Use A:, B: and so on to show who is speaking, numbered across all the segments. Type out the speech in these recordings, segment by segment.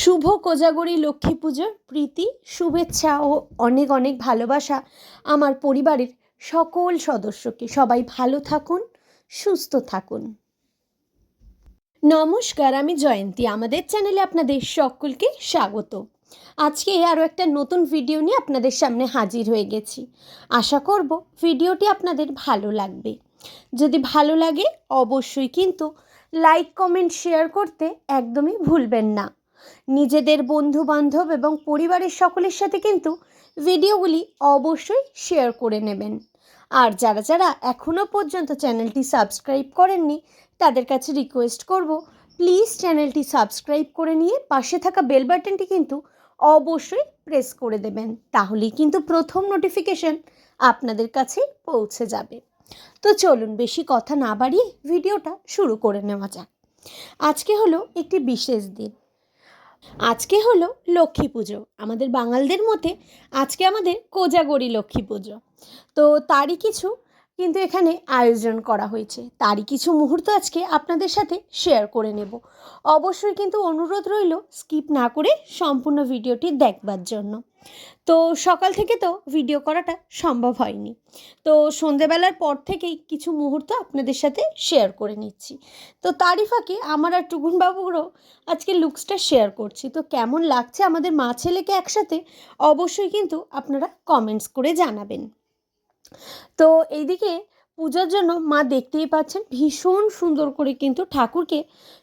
A: শুভ কোজাগরী লক্ষ্মী পুজোর প্রীতি, শুভেচ্ছা ও অনেক অনেক ভালোবাসা আমার পরিবারের সকল সদস্যকে। সবাই ভালো থাকুন, সুস্থ থাকুন। নমস্কার, আমি জয়ন্তী। আমাদের চ্যানেলে আপনাদের সকলকে স্বাগত। আজকে আরও একটা নতুন ভিডিও নিয়ে আপনাদের সামনে হাজির হয়ে গেছি। আশা করব ভিডিওটি আপনাদের ভালো লাগবে। যদি ভালো লাগে, অবশ্যই কিন্তু লাইক, কমেন্ট, শেয়ার করতে একদমই ভুলবেন না। নিজেদের বন্ধু বান্ধব এবং পরিবারের সকলের সাথে কিন্তু ভিডিওগুলি অবশ্যই শেয়ার করে নেবেন। আর যারা যারা এখনও পর্যন্ত চ্যানেলটি সাবস্ক্রাইব করেননি, তাদের কাছে রিকোয়েস্ট করব প্লিজ চ্যানেলটি সাবস্ক্রাইব করে নিয়ে পাশে থাকা বেল বাটনটি কিন্তু অবশ্যই প্রেস করে দেবেন। তাহলেই কিন্তু প্রথম নোটিফিকেশন আপনাদের কাছে পৌঁছে যাবে। তো চলুন বেশি কথা না বাড়িয়ে ভিডিওটা শুরু করে নেওয়া যাক। আজকে হলো একটি বিশেষ দিন। আজকে হলো লক্ষ্মী পুজো। আমাদের বাঙালদের মতে আজকে আমাদের কোজাগরি লক্ষ্মী পুজো। তো তারই কিছু কিন্তু এখানে আয়োজন করা হয়েছে। তারই কিছু মুহূর্ত আজকে আপনাদের সাথে শেয়ার করে নেব। অবশ্যই কিন্তু অনুরোধ রইল স্কিপ না করে সম্পূর্ণ ভিডিওটি দেখবার জন্য। তো সকাল থেকে তো ভিডিও করাটা সম্ভব হয়নি। তো সন্ধেবেলার পর থেকেই কিছু মুহূর্ত আপনাদের সাথে শেয়ার করে নিচ্ছি। তো তারই ফাঁকে আমার আর টুকুনবাবুরও আজকে লুকসটা শেয়ার করছি। তো কেমন লাগছে আমাদের মা ছেলেকে একসাথে? অবশ্যই কিন্তু আপনারা কমেন্টস করে জানাবেন। তো এইদিকে পূজার জন্য মা দেখতেই পাচ্ছেন ভীষণ সুন্দর করে কিন্তু ঠাকুরকে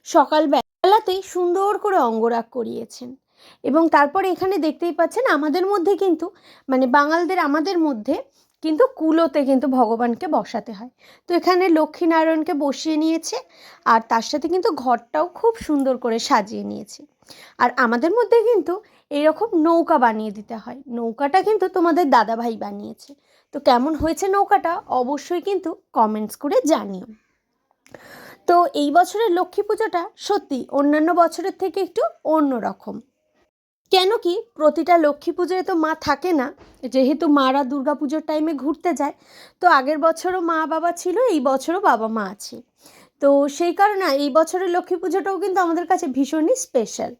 A: সকালবেলাতেই সুন্দর করে অঙ্গরাগ করিয়েছেন। এবং তারপর এখানে দেখতেই পাচ্ছেন আমাদের মধ্যে কিন্তু মানে বাঙালদের আমাদের মধ্যে কিন্তু কুলোতে কিন্তু ভগবানকে বসাতে হয়। তো এখানে লক্ষ্মীনারায়ণকে বসিয়ে নিয়েছে আর তার সাথে কিন্তু ঘরটাও খুব সুন্দর করে সাজিয়ে নিয়েছে। আর আমাদের মধ্যে কিন্তু এরকম নৌকা বানিয়ে দিতে হয়। নৌকাটা কিন্তু তোমাদের দাদাভাই বানিয়েছে। তো কেমন হয়েছে নৌকাটা অবশ্যই কিন্তু কমেন্টস করে জানিও। তো এই বছরের লক্ষ্মী পুজোটা সত্যি অন্যান্য বছরের থেকে একটু অন্যরকম। কেন কি প্রতিটা লক্ষ্মী পুজোয় তো মা থাকে না, যেহেতু মারা দুর্গা পুজোর টাইমে ঘুরতে যায়, তো আগের বছরও মা বাবা ছিল, এই বছরও বাবা মা আছে। তো সেই কারণে এই বছরের লক্ষ্মী পুজোটাও কিন্তু আমাদের কাছে ভীষণই স্পেশাল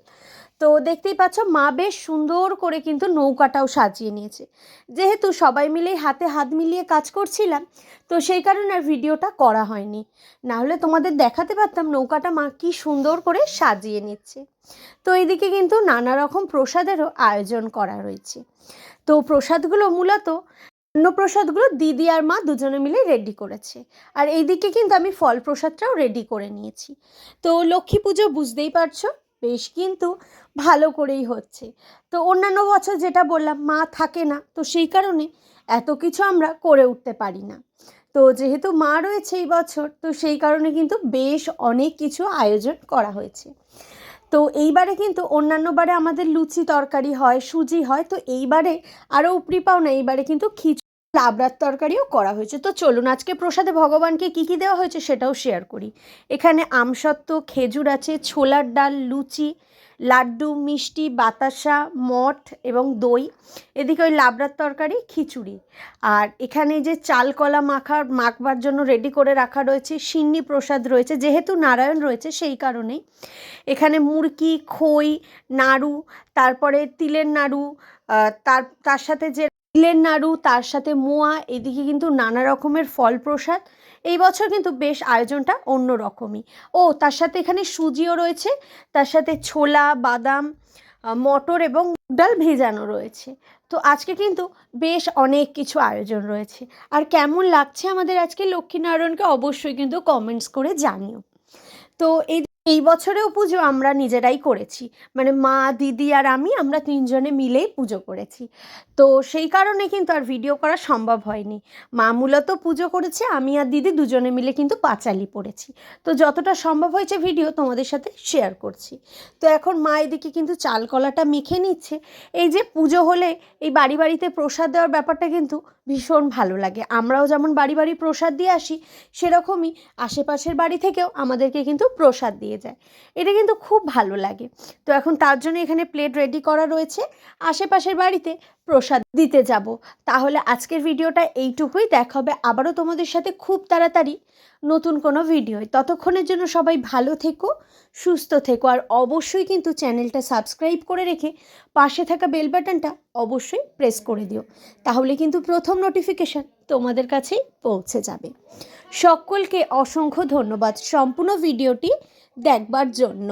A: তো দেখতেই পাচ্ছ মা বেশ সুন্দর করে কিন্তু নৌকাটাও সাজিয়ে নিয়েছে। যেহেতু সবাই মিলেই হাতে হাত মিলিয়ে কাজ করছিলাম, তো সেই কারণে আর ভিডিওটা করা হয়নি। না হলে তোমাদের দেখাতে পারতাম নৌকাটা মা কি সুন্দর করে সাজিয়ে নিচ্ছে। তো এইদিকে কিন্তু নানা রকম প্রসাদেরও আয়োজন করা রয়েছে। তো প্রসাদগুলো মূলত অন্য প্রসাদগুলো দিদি আর মা দুজনে মিলে রেডি করেছে। আর এইদিকে কিন্তু আমি ফল প্রসাদটাও রেডি করে নিয়েছি। তো লক্ষ্মী পুজো বুঝতেই পারছ বেশ কিন্তু ভালো করেই হচ্ছে। তো অন্যান্য বছর যেটা বললাম, মা থাকে না, তো সেই কারণে এত কিছু আমরা করে উঠতে পারি না। তো যেহেতু মা রয়েছে এই বছর, তো সেই কারণে কিন্তু বেশ অনেক কিছু আয়োজন করা হয়েছে। তো এইবারে কিন্তু অন্যান্য বারে আমাদের লুচি তরকারি হয়, সুজি হয়, তো এইবারে আরও উপরি পাওনা, এইবারে কিন্তু খিচুড়ি লাবড়ার তরকারিও করা হয়েছে। তো চলুন, আজকে প্রসাদে ভগবানকে কী কী দেওয়া হয়েছে সেটাও শেয়ার করি। এখানে আমসত্ত্ব, খেজুর আছে, ছোলার ডাল, লুচি, লাড্ডু, মিষ্টি, বাতাসা, মঠ এবং দই। এদিকে ওই লাবড়ার তরকারি, খিচুড়ি। আর এখানে যে চাল কলা মাখার মাখবার জন্য রেডি করে রাখা রয়েছে, সিন্নি প্রসাদ রয়েছে, যেহেতু নারায়ণ রয়েছে সেই কারণেই। এখানে মুরকি, খই, নাড়ু, তারপরে তিলের নাড়ু তার তার সাথে যে তিলের নাড়ু তার সাথে মোয়া, এদিকে কিন্তু নানা রকমের ফল প্রসাদ এই বছর কিন্তু বেশ আয়োজনটা অন্য রকমই। ও, তার সাথে এখানে সুজিও রয়েছে, তার সাথে ছোলা, বাদাম মটর এবং ডাল ভেজানো রয়েছে। তো আজকে কিন্তু বেশ অনেক কিছু আয়োজন রয়েছে। আর কেমন লাগছে আমাদের আজকে লক্ষ্মীনারায়ণকে অবশ্যই কিন্তু কমেন্টস করে জানিও। তো এই এই বছরেও পুজো আমরা নিজেরাই করেছি। মানে মা, দিদি আর আমি আমরা তিনজনে মিলেই পুজো করেছি। তো সেই কারণে কিন্তু আর ভিডিও করা সম্ভব হয়নি। মা মূলত পুজো করেছে, আমি আর দিদি দুজনে মিলে কিন্তু পাঁচালি পড়েছি। তো যতটা সম্ভব হয়েছে ভিডিও তোমাদের সাথে শেয়ার করছি। তো এখন মা এদিকে কিন্তু চাল কলাটা মেখে নিচ্ছে। এই যে পুজো হলে এই বাড়ি বাড়িতে প্রসাদ দেওয়ার ব্যাপারটা কিন্তু ভীষণ ভালো লাগে। আমরাও যেমন বাড়ি বাড়ি প্রসাদ দিয়ে আসি, সেরকমই আশেপাশের বাড়ি থেকেও আমাদেরকে কিন্তু প্রসাদ দিয়ে যায়। এটা কিন্তু খুব ভালো লাগে। তো এখন তার জন্য এখানে প্লেট রেডি করা রয়েছে। আশেপাশের বাড়িতে প্রসাদ দিতে যাব। তাহলে আজকের ভিডিওটা এইটুকুই। দেখা হবে আবারও তোমাদের সাথে খুব তাড়াতাড়ি নতুন কোনো ভিডিও ততক্ষণের জন্য সবাই ভালো থেকো, সুস্থ থেকো। আর অবশ্যই কিন্তু চ্যানেলটা সাবস্ক্রাইব করে রেখে পাশে থাকা বেল বাটনটা অবশ্যই প্রেস করে দিও। তাহলে কিন্তু প্রথম নোটিফিকেশান তোমাদের কাছেই পৌঁছে যাবে। সকলকে অসংখ্য ধন্যবাদ সম্পূর্ণ ভিডিওটি দেখবার জন্য।